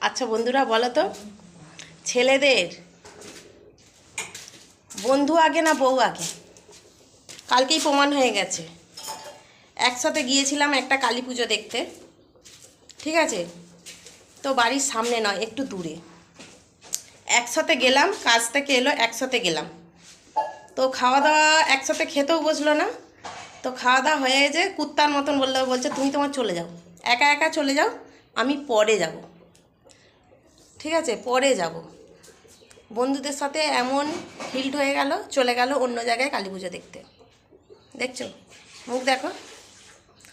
আচ্ছা বন্ধুরা, বলো তো। ছেলেদের, বন্ধু আগে না বউ আগে? কালকেই প্রমাণ হয়ে গেছে। একসাথে গিয়েছিলাম একটা কালী পুজো দেখতে। ঠিক আছে? তো বাড়ির সামনে নয়, একটু দূরে। একসাথে গেলাম, কাজ থেকে এলো, একসাথে গেলাম। তো খাওয়া দাওয়া একসাথে খেতেও বসল না। তো খাওয়া দাওয়া হয়ে যে কুত্তার মতন বলল, বলছে, তুমি তোমার চলে যাও। একা একা চলে যাও আমি পরে যাব। ঠিক আছে? পরে যাব। বন্ধুদের সাথে এমন হিল্ড হয়ে গেল, চলে গেল অন্য জায়গায় কালী পুজো দেখতে। দেখছ? মুখ দেখো।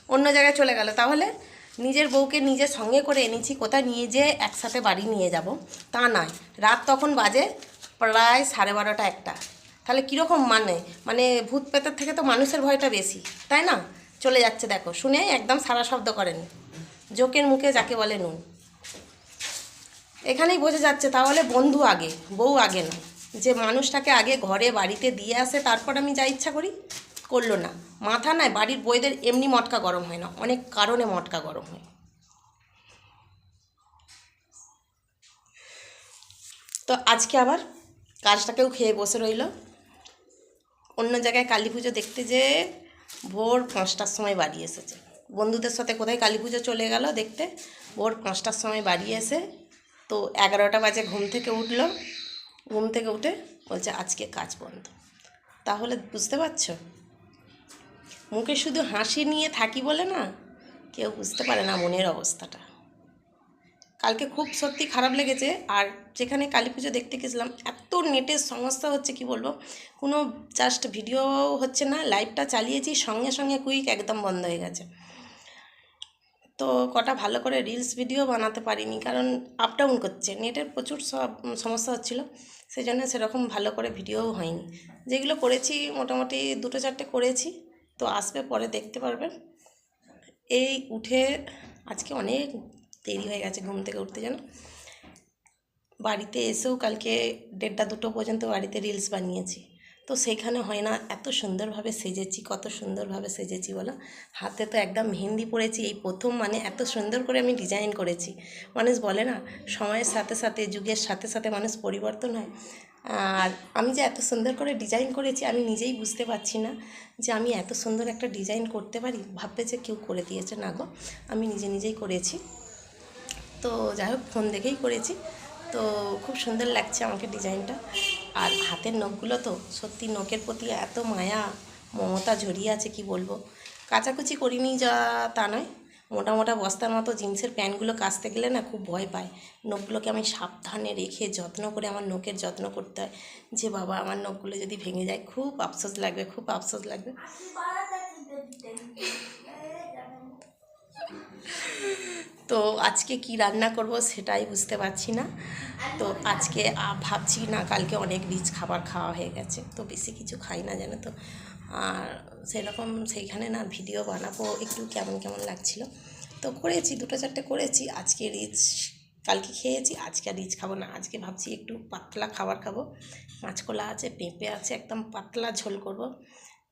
অন্য জায়গায় চলে গেল। তাহলে নিজের বউকে নিজের সঙ্গে করে এনেছি, কোথায় নিয়ে যেয়ে একসাথে বাড়ি নিয়ে যাব? তা নয়। রাত তখন বাজে প্রায় সাড়ে বারোটা একটা। তাহলে কীরকম মানে? মানে ভূত পেতের থেকে তো মানুষের ভয়টা বেশি, তাই না? চলে যাচ্ছে দেখো। শুনে একদম সারা শব্দ করেনি। জোকের মুখে যাকে বলে নুন। এখানেই বোঝা যাচ্ছে তাহলে বন্ধু আগে, বউ আগে না। যে মানুষটাকে আগে ঘরে, বাড়িতে দিয়ে আসে, তারপর আমি যা ইচ্ছা করি, করল না। মাথা নয় বাড়ির বইদের এমনি মটকা গরম হয় না, অনেক কারণে মটকা গরম হয়। তো আজকে আবার কাজটাকেও খেয়ে বসে রইল। অন্য জায়গায় কালী পুজো দেখতে যে ভোর পাঁচটার সময় বাড়ি এসেছে। বন্ধুদের সাথে কোথায় কালী পুজো চলে গেল দেখতে। ভোর পাঁচটার সময় বাড়ি এসে তো এগারোটা বাজে ঘুম থেকে উঠল। ঘুম থেকে উঠে বলছে, আজকে কাজ বন্ধ। তাহলে বুঝতে পারছ? মুখে শুধু হাসি নিয়ে থাকি বলে না, কেউ বুঝতে পারে না মনের অবস্থাটা। কালকে খুব সত্যি খারাপ লেগেছে। আর যেখানে কালী পুজো দেখতে গেছিলাম, এত নেটের সমস্যা হচ্ছে, কি বলব? কোনো জাস্ট ভিডিও হচ্ছে না লাইভটা চালিয়েছি, সঙ্গে সঙ্গে কুইক একদম বন্ধ হয়ে গেছে। তো কটা ভালো করে রিলস ভিডিও বানাতে পারিনি, কারণ আপ ডাউন করছে। নেটের প্রচুর সব সমস্যা হচ্ছিল সেই জন্য সেরকম ভালো করে ভিডিওও হয়নি। যেগুলো করেছি, মোটামুটি দুটো চারটে করেছি, তো আসবে পরে দেখতে পারবেন এই উঠে আজকে অনেক দেরি হয়ে গেছে ঘুম থেকে উঠতে যেন বাড়িতে এসেও কালকে দেড়টা দুটো পর্যন্ত বাড়িতে রিলস বানিয়েছি। তো সেইখানে হয় না, এত সুন্দরভাবে সেজেছি, কত সুন্দরভাবে সেজেছি বলো। হাতে তো একদম মেহেন্দি পড়েছি এই প্রথম মানে এত সুন্দর করে আমি ডিজাইন করেছি। মানুষ বলে না, সময়ের সাথে সাথে, যুগের সাথে সাথে মানুষ পরিবর্তন হয়। আর আমি যে এত সুন্দর করে ডিজাইন করেছি, আমি নিজেই বুঝতে পারছি না যে আমি এত সুন্দর একটা ডিজাইন করতে পারি। ভাববে যে কেউ করে দিয়েছে, না গো, আমি নিজে নিজেই করেছি। তো যাই হোক ফোন দেখেই করেছি। তো খুব সুন্দর লাগছে আমাকে ডিজাইনটা আর হাতের নখগুলো তো সত্যি নখের প্রতি এত মায়া, মমতা ঝরিয়ে আছে, কি বলব? কাচাকুচি করিনি যা তা নয়। মোটা মোটা বস্তার মতো জিন্সের প্যান্টগুলো কাচতে গেলে না খুব ভয় পায়। নখগুলোকে আমি সাবধানে রেখে যত্ন করে আমার নখের যত্ন করতে হয়। যে বাবা, আমার নখগুলো যদি ভেঙে যায়, খুব আফসোস লাগবে, খুব আফসোস লাগবে। তো আজকে কি রান্না করব সেটাই বুঝতে পারছি না। তো আজকে ভাবছি না কালকে অনেক রিচ খাবার খাওয়া হয়ে গেছে। তো বেশি কিছু খাই না, জানো তো। আর সেরকম সেইখানে না ভিডিও বানাবো, একটু কেমন কেমন লাগছিল। তো করেছি, দুটো চারটে করেছি। আজকে রিচ কালকে খেয়েছি, আজকে আর রিচ খাব না। আজকে ভাবছি একটু পাতলা খাবার খাব। মাছকলা আছে, পেঁপে আছে, একদম পাতলা ঝোল করব।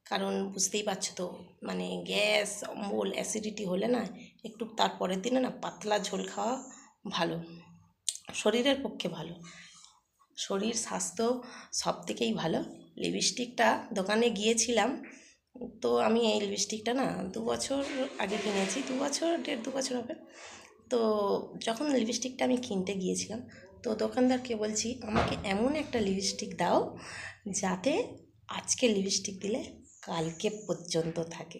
কারণ বুঝতেই পারছ তো মানে গ্যাস, অম্বল অ্যাসিডিটি হলে না একটু তারপরের দিনে না পাতলা ঝোল খাওয়া ভালো। শরীরের পক্ষে ভালো। শরীর, স্বাস্থ্য সব থেকেই ভালো। লিপস্টিকটা দোকানে গিয়েছিলাম, তো আমি এই লিপস্টিকটা না দু বছর আগে কিনেছি, দু বছর, দেড় দু বছর হবে। তো যখন লিপস্টিকটা আমি কিনতে গিয়েছিলাম, তো দোকানদারকে বলছি, আমাকে এমন একটা লিপস্টিক দাও যাতে আজকে লিপস্টিক দিলে কালকে পর্যন্ত থাকে।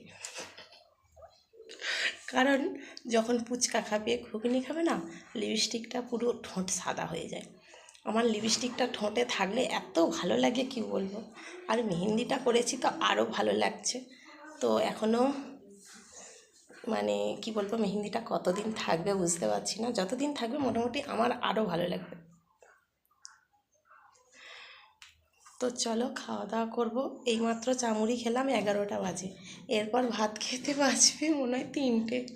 কারণ যখন পুচকা খাবে, ঘুগনি খাবে না লিপস্টিকটা পুরো ঠোঁট সাদা হয়ে যায়। আমার লিপস্টিকটা ঠোঁটে থাকলে এত ভালো লাগে, কি বলব? আর মেহেন্দিটা করেছি তো আরও ভালো লাগছে। তো এখনও মানে কি বলব, মেহেন্দিটা কতদিন থাকবে বুঝতে পারছি না। যতদিন থাকবে মোটামুটি আমার আরও ভালো লাগবে। তো চলো খাওয়া দাওয়া করব। এইমাত্র চামুড়ি খেলাম, এগারোটা বাজে। এরপর ভাত খেতে বাজবে মনে হয় তিনটে।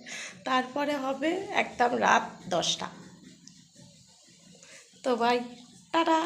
তারপরে হবে একদম রাত দশটা। তো ভাই টাটা।